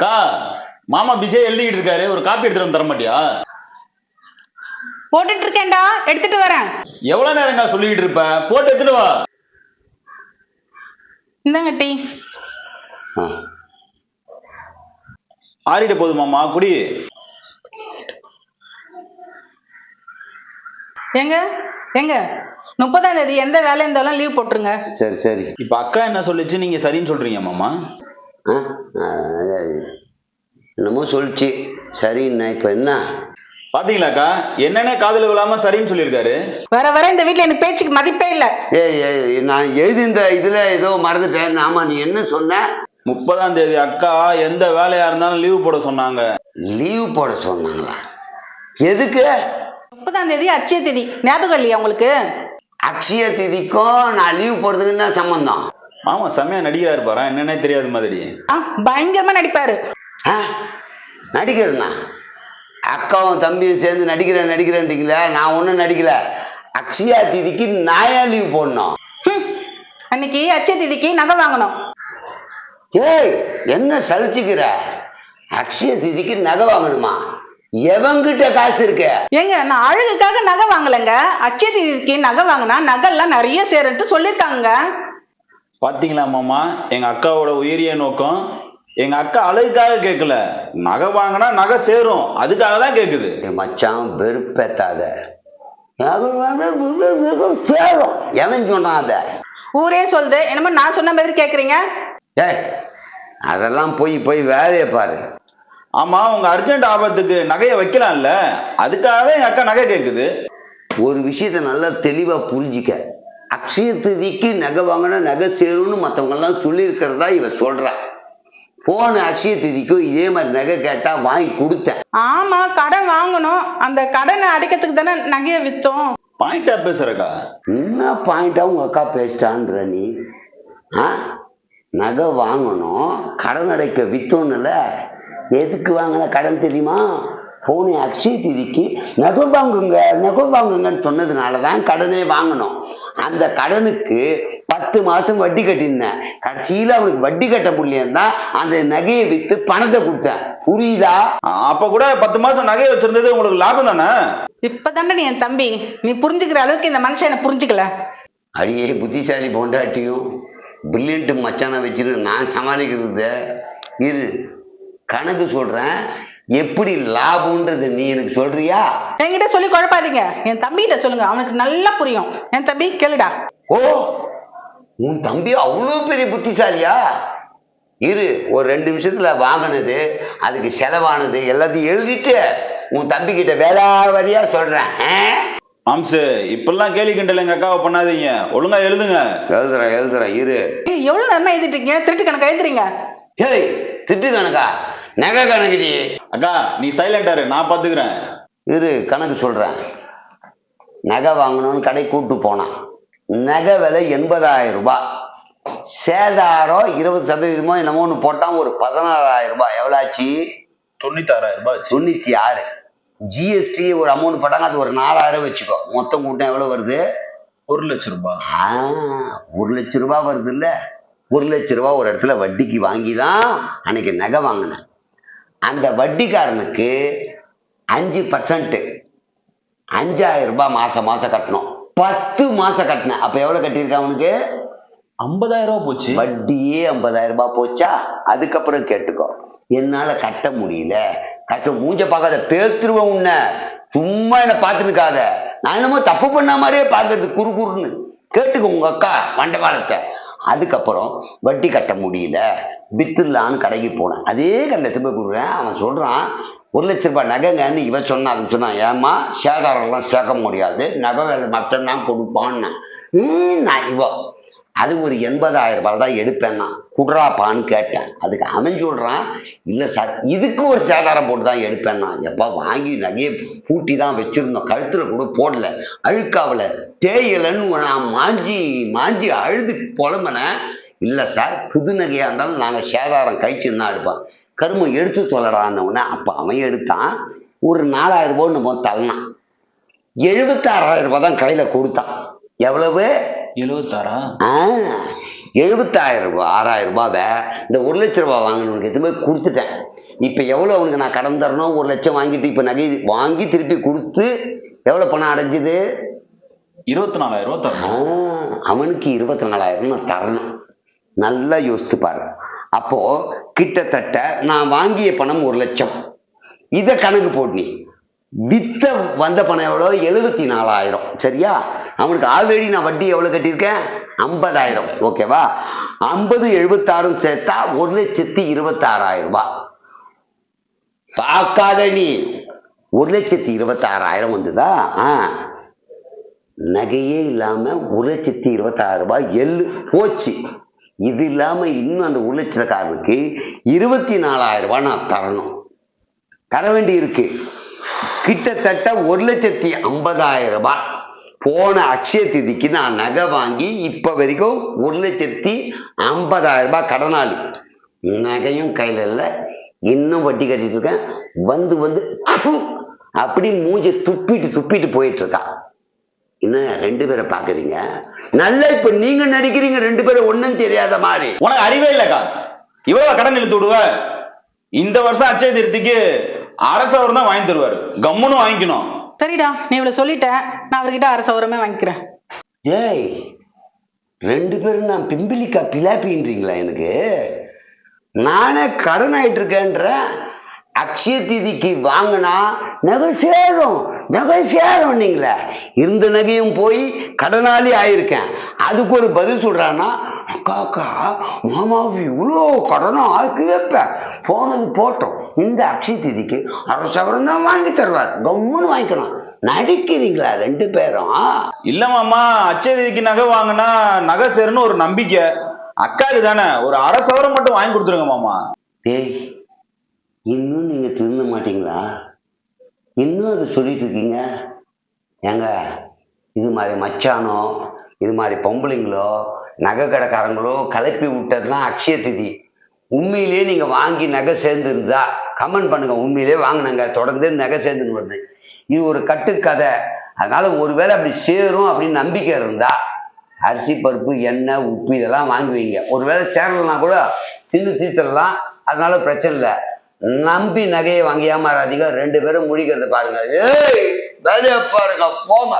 அக்கா மாமா பிஸியா எழுதிக்கிட்டு இருக்காரு ஒரு காப்பி எடுத்துட்டு வந்து தர மாட்டியா போட்டுட்டு இருக்கேன்டா எடுத்துட்டு வரேன். எவ்வளவு நேரம்க்கா சொல்லிக்கிட்டு இருப்ப? போட்டு எடுத்துட்டு வா. இந்தாங்க டீ. ஆ. ஆறிட்ட போகுது மாமா குடி. ஏங்க ஏங்க முப்பதாம் தேதி எந்த வேலை இருந்தாலும் லீவ் போட்டுருங்க. சரி சரி. இப்ப அக்கா என்ன சொல்லுச்சு நீங்க சரின்னு சொல்றீங்க மாமா? என்னமோ சொல்லிச்சு. சரிண்ணா இப்போ என்ன? பாத்தீங்களாக்கா? என்னென்ன காதுல விழாம சரின்னு சொல்லியிருக்காரு? வர வர இந்த வீட்ல எனக்கு பேச்சுக்கு மதிப்பே இல்ல. ஏய் ஏய், நான் எழுதி இந்த இதில் ஏதோ மறந்துட்டேன். ஆமா நீ என்ன சொன்ன? முப்பதாம் தேதி அக்கா எந்த வேலையா இருந்தாலும் லீவு போட சொன்னாங்க. லீவ் போட சொன்னாங்களா? எதுக்கு? முப்பதாம் தேதி அட்சய தேதி. ஞாபகம் இல்லையா உங்களுக்கு? அக்ஷய திதிக்கும் நான் லீவ் போடுறதுக்கு என்ன சம்பந்தம்? ஆமா செம்மையா நடிகராரு பாரு. என்னன்னே தெரியாத மாதிரி. ஆ, பயங்கரமா நடிப்பாரு. ஆ நடிக்கிறேண்ணா. அக்காவும் தம்பியும் சேர்ந்து நடிக்கிறேன் நடிக்கிறேன்றீங்களே நான் ஒன்றும் நடிக்கல. அக்ஷயா திதிக்கு ஏன் லீவ் போடணும். ஹம். அன்னைக்கு அட்சய தேதிக்கு நகை வாங்கணும். ஏய் என்ன சலிச்சுக்கிற? அக்ஷய திதிக்கு நகை வாங்கணுமா? எவங்கிட்ட காசு இருக்க? ஏங்க நான் அழகுக்காக நகை வாங்கலைங்க. அட்சய தேதிக்கு நகை வாங்கினா நகைலாம் நிறைய சேருன்ட்டு சொல்லியிருக்காங்க பாத்தீங்களா மாமா? எங்க அக்காவோட உயரிய நோக்கம் எங்க அக்கா அழகுக்காக கேட்கல நகை வாங்கினா நகை சேரும். அதுக்காக தான் கேக்குது. என் மச்சான் வெறுப்பேத்தாத. சேரும். எவன் சொன்னான் அத? ஊரே சொல்லுது என்னமோ நான் சொன்ன மாதிரி கேக்குறீங்க? ஏய் அதெல்லாம் போய் போய் வேலையை பாரு. ஆமா உங்க அர்ஜென்ட் ஆபத்துக்கு நகையை வைக்கலாம்ல. அதுக்காக தான் எங்க அக்கா நகை கேக்குது. ஒரு விஷயத்த நல்லா தெளிவா புரிஞ்சிக்க. அக்ஷய திதிக்கு நகை வாங்கினா நகை சேரும்னு மற்றவங்க எல்லாம் சொல்லியிருக்கிறதா இவ சொல்றா. போன அக்ஷய திதிக்கும் இதே மாதிரி நகை கேட்டா வாங்கி கொடுத்தேன். ஆமா கடன் வாங்கணும். அந்த கடனை அடைக்கிறதுக்கு தானே நகையை வித்தோம். பாயிண்டா பேசுறக்கா என்ன பாயிண்டா உங்க அக்கா பேசிட்டான்ற நீ? ஆ? நகை வாங்கணும் கடன் அடைக்க வித்தோன்னுல எதுக்கு வாங்கின கடன் தெரியுமா? போன அக்ஷய திதிக்கு நகை வாங்குங்க நகை வாங்குங்கன்னு சொன்னதுனால தான் கடனே வாங்கணும். அந்த கடனுக்கு பத்து மாசம் வட்டி கட்டியிருந்தேன். கடைசியில் அவனுக்கு வட்டி கட்ட முடியலன்னா அந்த நகையை விற்று பணத்தை கொடுத்தேன். புரியுதா? அப்ப கூட பத்து மாசம் நகையை வச்சிருந்தது உங்களுக்கு லாபம் தானே? இப்பதானே நீ என் தம்பி. நீ புரிஞ்சுக்கிற அளவுக்கு இந்த மனுஷன் என்ன புரிஞ்சுக்கல. அடியே புத்திசாலி பொண்டாட்டியும் பிரில்லியன்ட் மச்சானை வச்சுட்டு நான் சமாளிக்கிறது இரு. கணக்கு சொல்றேன். எப்படி லாபம்ன்றது நீ எனக்கு சொல்றியா? என்கிட்ட சொல்லி குழப்பாதீங்க. என் தம்பிகிட்ட சொல்லுங்க. அவனுக்கு நல்லா புரியும். என் தம்பி கேளுடா. ஓ உன் தம்பி அவ்வளோ பெரிய புத்திசாலியா? இரு ஒரு ரெண்டு நிமிஷத்துல வாங்கினது அதுக்கு செலவானது எல்லாத்தையும் எழுதிட்டு உன் தம்பி கிட்ட வேளா வரியா சொல்றேன். ஆ? மாம்சு இப்பெல்லாம் கேலி கிண்டல் எங்க அக்காவை பண்ணாதீங்க. ஒழுங்கா எழுதுங்க. எழுதுறேன் எழுதுறேன் இரு. ஏய், எவ்வளவு நேரமா எழுதிட்டு இருக்கீங்க? திருட்டு கணக்கு எழுதுறீங்க? ஹேய் திட்டு கணக்கா? நகை கணக்குடி. அக்கா நீ சைலண்டா இரு நான் பாத்துக்கிறேன். இரு கணக்கு சொல்றேன். நகை வாங்கணும்னு கடை கூட்டு போனான் நகை விலை எண்பதாயிரம் ரூபாய். சேதாரம் இருபது சதவீதமோ என்னமோ ஒன்று போட்டான் ஒரு பதினாறாயிரம் ரூபாய். எவ்வளோ ஆச்சு. தொண்ணூத்தாறாயிரம் ரூபாய் தொண்ணூற்றி ஆறு ஜிஎஸ்டி ஒரு அமௌண்ட் போட்டாங்க அது ஒரு நாலாயிரம் வச்சுக்கோ. மொத்தம் கூட்டம் எவ்வளோ வருது? ஒரு லட்சம் ரூபாய். ஆ ஒரு லட்ச ரூபாய் வருது இல்ல ஒரு லட்ச ரூபாய் ஒரு இடத்துல வட்டிக்கு வாங்கி தான் அன்னைக்கு நகை வாங்கினேன். அந்த வட்டிக்காரனுக்கு அஞ்சு பர்சன்ட் அஞ்சாயிரம் ரூபாய் மாசம் மாசம் கட்டணும். பத்து மாசம் கட்டினேன். அப்ப எவ்வளவு கட்டியிருக்கான் அவனுக்கு? ஐம்பதாயிரம் ரூபாய் போச்சு. வட்டியே ஐம்பதாயிரம் ரூபாய் போச்சா? அதுக்கப்புறம் கேட்டுக்கோ. என்னால கட்ட முடியல. கட்ட மூஞ்ச பார்க்காத பேத்துருவேன் உன்னை. சும்மா என்ன பார்த்துருக்காத நான் என்னமோ தப்பு பண்ண மாதிரியே பார்க்கறது குறு குறுன்னு கேட்டுக்கோ உங்க அக்கா மண்டபாலத்தை அதுக்கப்புறம் வட்டி கட்ட முடியல. வித்துலான்னு கடைக்கு போனேன். அதே கடையில் திரும்ப கொடுக்குறேன் அவன் சொல்கிறான் ஒரு லட்ச ரூபாய் நகைங்கன்னு இவன் சொன்னான் அதுக்கு சொன்னான் ஏமா சேதாரம்லாம் சேர்க்க முடியாது. நகை வேலை மட்டும்தான் கொடுப்பான்னு. நான் இவன் அது ஒரு எண்பதாயிரம் ரூபாய் தான் எடுப்பேன்னா குடுறாப்பான்னு கேட்டேன். அதுக்கு அவன் விடுறான் இல்லை சார் இதுக்கு ஒரு சேதாரம் போட்டு தான் எடுப்பேன்னா எப்பா வாங்கி நகையை பூட்டி தான் வச்சிருந்தோம். கழுத்தில் கூட போடல. அழுக்காவில் தேயலன்னு நான் மாஞ்சி மாஞ்சி அழுது புலம்புனேன். இல்லை சார் புது நகையாக இருந்தாலும் நாங்கள் சேதாரம் கழிச்சுன்னு தான் எடுப்போம்? கருமம் எடுத்து தொலைடான்னொன்னே அப்போ அவன் எடுத்தான். ஒரு நாலாயிரம் ரூபான்னு நம்ம தள்ளினான். எழுபத்தாறாயிரம் ரூபாய் தான் கையில் கொடுத்தான். எவ்வளவு? எழுபத்தாறா எழுபத்தாயிரம் ரூபாய் ஆறாயிரம் ரூபாவை இந்த ஒரு லட்ச ரூபாய் வாங்கினவனுக்கு எதுவுமே கொடுத்துட்டேன். இப்போ எவ்வளோ அவனுக்கு நான் கடன் தரணும்? ஒரு லட்சம் வாங்கிட்டு இப்போ நகை வாங்கி திருப்பி கொடுத்து எவ்வளோ பணம் அடைஞ்சுது? இருபத்தி நாலாயிரம் தரணும். ஆ, அவனுக்கு இருபத்தி நாலாயிரம் நான் தரணும். நல்லா யோசித்து பாரு. அப்போ கிட்டத்தட்ட நான் வாங்கிய பணம் ஒரு லட்சம். இதை கணக்கு போட்டு நீ. வித்த வந்த பணம் எவ்வளோ? எழுபத்தி நாலாயிரம். சரியா? அவனுக்கு ஆல்ரெடி நான் வட்டி எவ்வளோ கட்டியிருக்கேன்? ஐம்பதாயிரம். ஓகேவா? ஐம்பது எழுபத்தாறும் சேர்த்தா ஒரு லட்சத்தி இருபத்தாறாயிரம் ரூபாய். பார்க்காத நீ. ஒரு லட்சத்தி இருபத்தாறாயிரம் வந்துதா? ஆ. நகையே இல்லாம ஒரு லட்சத்தி இருபத்தாயிரம் ரூபாய் எள்ளு. போச்சு. இது இல்லாம இன்னும் அந்த ஒரு லட்சக்காரனுக்கு இருபத்தி நாலாயிரம் ரூபாய் நான் தரணும். தர வேண்டி இருக்கு கிட்டத்தட்ட ஒரு லட்சத்தி ஐம்பதாயிரம். ரூபாய் போன அக்ஷய திதிக்கு நான் நகை வாங்கி இப்போ வரைக்கும் ஒரு லட்சத்தி ஐம்பதாயிரம் ரூபாய் கடனாளி. நகையும் கையில் இல்லை. இன்னும் வட்டி கட்டிட்டு இருக்கேன். வந்து வந்து அப்படி மூஞ்சி துப்பிட்டு துப்பிட்டு போயிட்டு இருக்கா. என்ன ரெண்டு பேரை பாக்குறீங்க? நல்லா இப்ப நீங்க நடிக்கிறீங்க ரெண்டு பேரும் ஒன்னும் தெரியாத மாதிரி. உனக்கு அறிவே இல்லக்கா. இவ்வளவு கடன் இழுத்து விடுவ? இந்த வருஷம் அச்சய திருத்திக்கு அரசவர் தான் வாங்கி தருவாரு. கம்முன்னு வாங்கிக்கணும். சரிடா நீ இவ்வளவு சொல்லிட்ட நான் அவர்கிட்ட அரை சவரமே வாங்கிக்கிறேன். ஏய் ரெண்டு பேரும் நான் பிம்பிலிக்கா பிலாப்பின்றீங்களா எனக்கு? நானே கடன் ஆயிட்டு இருக்கேன்றேன் அக்ஷய திதிக்கு வாங்கினா நகை சேரும் நகை சேரும் நீங்களே. இருந்த நகையும் போய் கடனாளி ஆயிருக்கேன். அதுக்கு ஒரு பதில் சொல்றான்னா அக்கா அக்கா மாமாவுக்கு இவ்வளோ கடனா கேட்ப போனது போட்டோம். இந்த அக்ஷய திதிக்கு அரை சவரம் தான் வாங்கி தருவார். கம்முன்னு வாங்கிக்கணும். நடிக்கிறீங்களா ரெண்டு பேரும்? இல்ல மாமா அச்சய திருத்திக்கு நகை வாங்கினா நகை சேருன்னு ஒரு நம்பிக்கை. அக்காக்கு தானே. ஒரு அரை சவரம் மட்டும் வாங்கி கொடுத்துருங்க மாமா. டேய் இன்னும் நீங்க திருந்த மாட்டீங்களா? இன்னும் அதை சொல்லிட்டு இருக்கீங்க? ஏங்க இது மாதிரி மச்சானோ இது மாதிரி பொம்பளைங்களோ நகை கடைக்காரங்களோ கலப்பி விட்டதுலாம் அக்ஷய திதி. உண்மையிலேயே நீங்கள் வாங்கி நகை சேர்ந்துருந்தா கமெண்ட் பண்ணுங்க உண்மையிலே வாங்கினாங்க தொடர்ந்து நகை சேர்ந்துன்னு வருது. இது ஒரு கட்டுக்கதை. அதனால ஒருவேளை அப்படி சேரும் அப்படின்னு நம்பிக்கை இருந்தா அரிசி பருப்பு எண்ணெய் உப்பு இதெல்லாம் வாங்கி வைங்க ஒருவேளை சேரலனா கூட தின்னு தீர்த்திடலாம். அதனால பிரச்சனை இல்லை. நம்பி நகையை வாங்கி ஏமாறாதீங்க ரெண்டு பேரும் முடிக்கிறத பாருங்க. ஏய் வேலையை பாருங்க போங்க.